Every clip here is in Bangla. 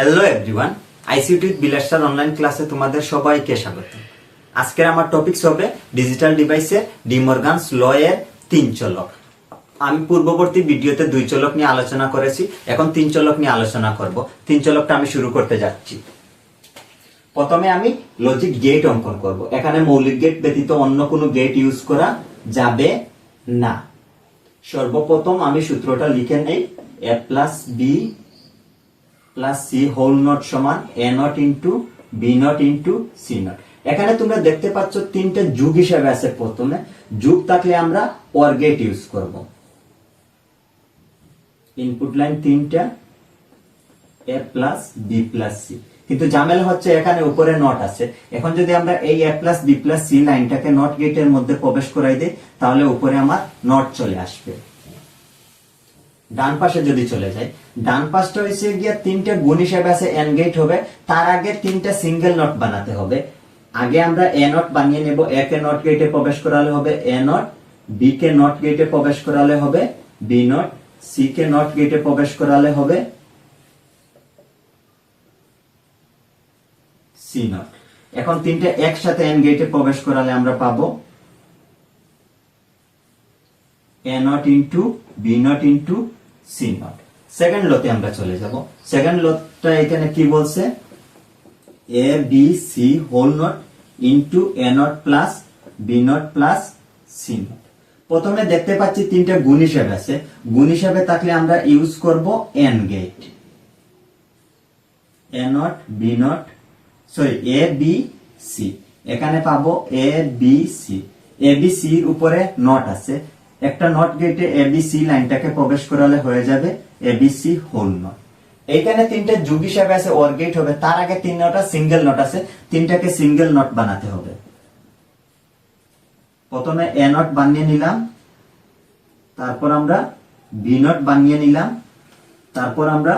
হ্যালো এভরিওয়ান আইসিটি বিলাসার অনলাইন ক্লাসে তোমাদের সবাইকে স্বাগত। আজকের আমার টপিকস হবে ডিজিটাল ডিভাইসে ডিমর্গানস ল এর তিন চলক। আমি পূর্ববর্তী ভিডিওতে দুই চলক নিয়ে আলোচনা করেছি, এখন তিন চলক নিয়ে আলোচনা করব। তিন চলকটা আমি শুরু করতে যাচ্ছি। প্রথমে আমি লজিক গেট অঙ্কন করব। এখানে মৌলিক গেট ব্যতীত অন্য কোনো গেট ইউজ করা যাবে না। সর্বপ্রথম আমি সূত্রটা লিখে নেই A plus B plus C whole not সমান A not into B not into C not এখানে তোমরা দেখতে পাচ্ছ তিনটে যুগ হিসেবে আছে প্রথমে। যুগ থাকলে আমরা অর গেট ইউজ করব। ইনপুট লাইন তিনটা A plus B plus C কিন্তু জামেলা হচ্ছে এখানে উপরে নট আছে। এখন যদি আমরা এই A plus B plus C লাইনটাকে not গেটের মধ্যে প্রবেশ করাই দিই, তাহলে উপরে আমার নট চলে আসবে। ডান পাশে যদি চলে যায় ডান পাশটা হয়েছে গিয়ে তিনটে গুণ হিসেবে আছে এন গেট হবে, তার আগে তিনটা সিঙ্গেল নট বানাতে হবে। আগে আমরা এ নট বানিয়ে নেব এ কে নট গেটে প্রবেশ করালে হবে এ নট বি কে নট গেটে প্রবেশ করালে হবে বি নট সি কে নট গেটে প্রবেশ করালে হবে সি নট এখন তিনটে একসাথে এন গেটে প্রবেশ করালে আমরা পাবো A not into B not into C not second লোতে আমরা চলে যাব। সেকেন্ড লোটটা এখানে কি বলছে? A B C whole not into A not plus B not plus C not প্রথমে দেখতে পাচ্ছি তিনটা গুণ হিসেবে আছে। গুণ হিসেবে থাকলে আমরা ইউজ করব AND gate A not B not sorry A B C এখানে পাবো A B C A B সির উপরে নট আছে। একটা নট গেটে এ বি লাইনটাকে প্রবেশ করালে হয়ে যাবে A B C whole not এইখানে তিনটে যুগ হিসাবে আছে ওর গেট হবে, তার আগে তিন নটা সিঙ্গেল নট আছে, তিনটাকে সিঙ্গেল নট বানাতে হবে। প্রথমে এ নট বানিয়ে নিলাম, তারপর আমরা বি নট বানিয়ে নিলাম, তারপর আমরা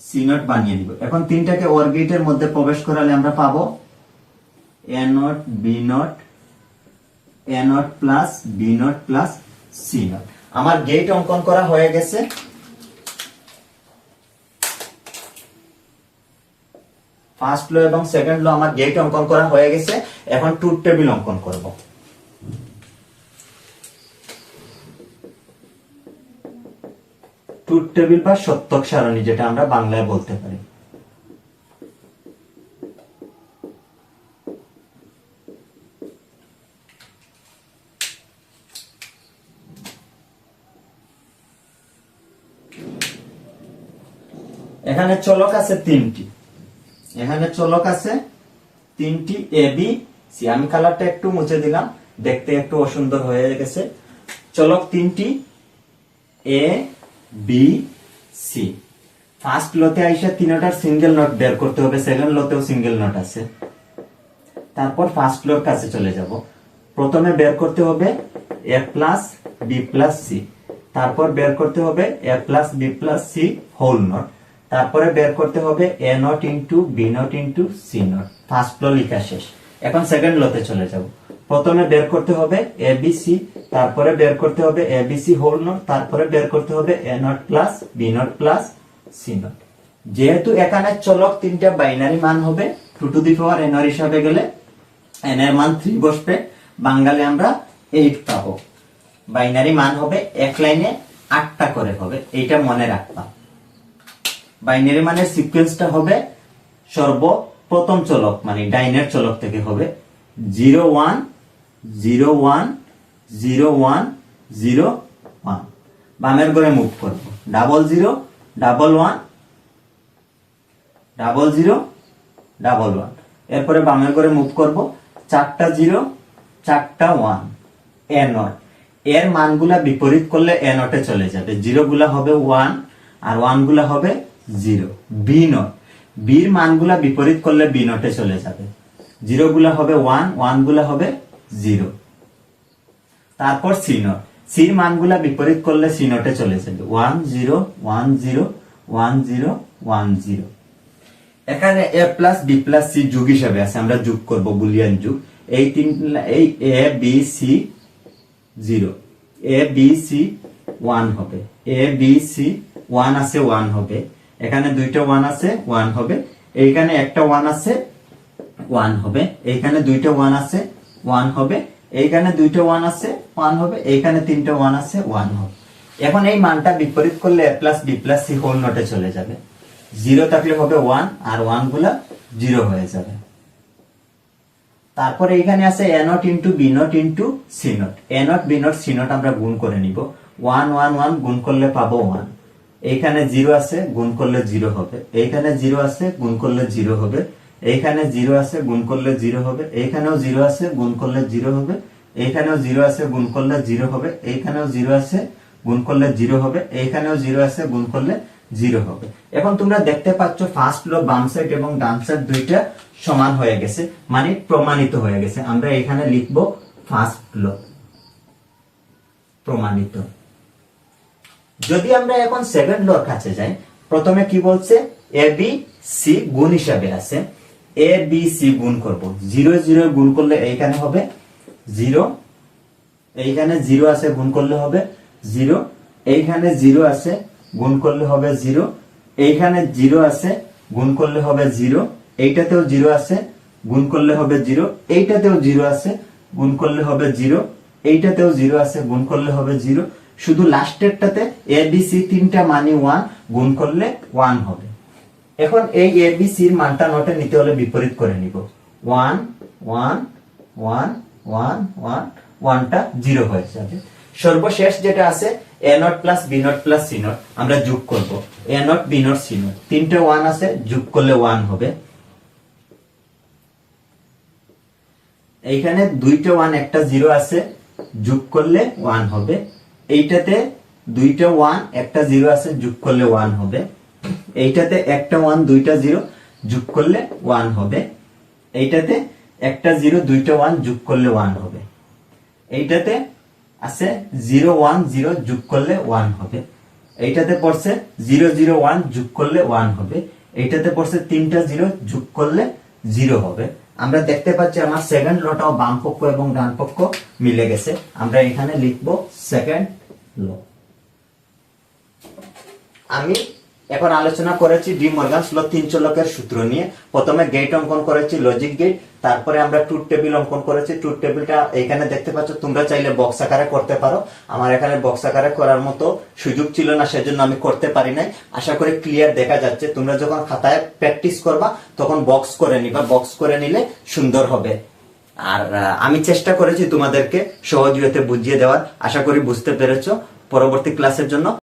সি নট বানিয়ে নিব। এখন তিনটাকে ওর গেটের মধ্যে প্রবেশ করালে আমরা পাবো A not B not A not plus B not plus C not আমার গেট অঙ্কন করা হয়ে গেছে। ফার্স্ট লো এবং সেকেন্ড লো আমার গেট অঙ্কন করা হয়ে গেছে। এখন ট্রুথ টেবিল অঙ্কন করব। ট্রুথ টেবিল বা সত্যক সারণী যেটা আমরা বাংলায় বলতে পারি। এখানে চলক আছে তিনটি। এখানে চলক আছে তিনটি এ বি সি আমি কালারটা একটু মুছে দিলাম, দেখতে একটু অসুন্দর হয়ে গেছে। চলক তিনটি এ বি সি ফার্স্ট লোতে আইসা তিনটার সিঙ্গেল নোট বের করতে হবে সেকেন্ড লোতেও সিঙ্গেল নোট আছে। তারপর ফার্স্ট লোর কাছে চলে যাব। প্রথমে বের করতে হবে A plus B plus C তারপর বের করতে হবে A plus B plus C whole not তারপরে বের করতে হবে A not into B not into C not. First লো লিখা শেষ। এখন সেকেন্ড লোতে চলে যাব। প্রথমে বের করতে হবে এ বি সি, তারপরে বের করতে হবে A B C whole not, তারপরে বের করতে হবে A not plus B not plus C not. যেহেতু এখানে চলক তিনটা বাইনারি মান হবে, two to the power n আর হিসাবে গেলে এন এর মান থ্রি বসবে। বাঙালি আমরা এইট পাবো। বাইনারি মান হবে এক লাইনে আটটা করে হবে, এইটা মনে রাখতাম বাইনারি মানে সিকোয়েন্সটা হবে সর্বপ্রথম চলক মানে ডাইনের চলক থেকে হবে। Zero one zero one zero one zero one বামের ঘরে মুভ করব। Double zero double one double zero double one এরপরে বামের ঘরে মুভ করব, চারটা জিরো চারটা ওয়ান এ নট এর মানগুলা বিপরীত করলে এ নটে চলে যাবে। জিরোগুলা হবে ওয়ান আর ওয়ানগুলা হবে জিরো। B not. বির মানগুলা বিপরীত করলে বি নটে চলে যাবে। জিরো গুলা হবে ওয়ান ওয়ানগুলা হবে জিরো। তারপর সি নট। সির মানগুলা বিপরীত করলে সি নটে চলে যাবে। One zero one zero one zero one zero. এখানে A plus B plus C যুগ হিসাবে আছে। আমরা যোগ করব, বুলিয়ান যুগ। এই তিন, এই A, B, C zero. A, B, C, one হবে। এ, বি, সি, ওয়ান আছে, ওয়ান হবে। এখানে দুইটা ওয়ান আছে ওয়ান হবে। এইখানে একটা ওয়ান আছে ওয়ান হবে। এইখানে দুইটা ওয়ান আছে ওয়ান হবে। এইখানে দুইটা ওয়ান আছে ওয়ান হবে। এইখানে তিনটা ওয়ান আছে ওয়ান হবে। এখন এই মানটা বিপরীত করলে A plus B plus C whole নটে চলে যাবে। জিরো থাকলে হবে ওয়ান আর ওয়ানগুলা জিরো হয়ে যাবে। তারপরে এখানে আছে A not into B not into C not A not B not C not আমরা গুণ করে নিব। ওয়ান ওয়ান ওয়ান গুণ করলে পাবো ওয়ান এইখানে জিরো আছে, গুণ করলে জিরো হবে। এইখানে জিরো আছে, গুণ করলে জিরো হবে। এইখানে জিরো আছে, গুণ করলে জিরো হবে। এইখানেও জিরো আছে, গুণ করলে জিরো হবে। এইখানেও জিরো আছে, গুণ করলে জিরো হবে। এইখানেও জিরো আছে, গুণ করলে জিরো হবে। এইখানেও জিরো আছে, গুণ করলে জিরো হবে। এখন তোমরা দেখতে পাচ্ছ ফার্স্ট লো বাম সাইড এবং ডান সাইড দুইটা সমান হয়ে গেছে মানে প্রমাণিত হয়ে গেছে। আমরা এখানে লিখব ফার্স্ট লো প্রমাণিত। যদি আমরা এখন সেকেন্ড লোর কাছে যাই, প্রথমে কি বলছে? এ বি সি গুণ হিসাবে আছে। এ বি সি গুণ করব। জিরো জিরো গুণ করলে এইখানে হবে। জিরো এইখানে জিরো আছে, গুণ করলে হবে। জিরো এইখানে জিরো আছে, গুণ করলে হবে জিরো এইখানে জিরো আছে, গুণ করলে হবে জিরো এইটাতেও জিরো আছে, গুণ করলে হবে জিরো এইটাতেও জিরো আছে, গুণ করলে হবে জিরো এইটাতেও জিরো আছে, গুণ করলে হবে জিরো শুধু লাস্টেরটাতে এ বি সি তিনটা মানি ওয়ান গুণ করলে ওয়ান হবে। এখন এই এ বি সির মানটা নোটে নিতে হলে বিপরীত করে নিব। One one one one one ওয়ানটা জিরো হয়ে যাবে। সর্বশেষ যেটা আছে A not plus B not plus C not আমরা যোগ করব। A not B not C not তিনটে ওয়ান আছে, যোগ করলে ওয়ান হবে। এইখানে দুইটা ওয়ান একটা জিরো আছে, যোগ করলে ওয়ান হবে। এইটাতে দুইটা ওয়ান একটা জিরো আছে, যোগ করলে ওয়ান হবে। এইটাতে একটা ওয়ান দুইটা জিরো যোগ করলে ওয়ান হবে। এইটাতে একটা জিরো দুইটা ওয়ান যোগ করলে ওয়ান হবে। এইটাতে আছে জিরো ওয়ান জিরো যোগ করলে ওয়ান হবে। এইটাতে পড়ছে জিরো জিরো ওয়ান যোগ করলে ওয়ান হবে। এইটাতে পড়ছে তিনটা জিরো যোগ করলে জিরো হবে। আমরা দেখতে পাচ্ছি আমার সেকেন্ড লটাও বাম পক্ষ এবং ডান পক্ষ মিলে গেছে। আমরা এখানে লিখব সেকেন্ড ল আমি এখন আলোচনা করেছি ডি মর্গান স্লো তিন চলকের সূত্র নিয়ে। প্রথমে গেট অঙ্কন করেছি লজিক গেট তারপরে আমরা ট্রুথ টেবিল অঙ্কন করেছি। ট্রুথ টেবিলটা এখানে দেখতে পাচ্ছ, তোমরা চাইলে বক্স আকারে করতে পারো। আমার এখানে বক্স আকারে করার মতো সুযোগ ছিল না, সেজন্য আমি করতে পারি নাই। আশা করি ক্লিয়ার দেখা যাচ্ছে। তোমরা যখন খাতায় প্র্যাকটিস করবা, তখন বক্স করে নিবা। বক্স করে নিলে সুন্দর হবে। আর আমি চেষ্টা করেছি তোমাদেরকে সহজ বুঝিয়ে দেওয়ার। আশা করি বুঝতে পেরেছ। পরবর্তী ক্লাসের জন্য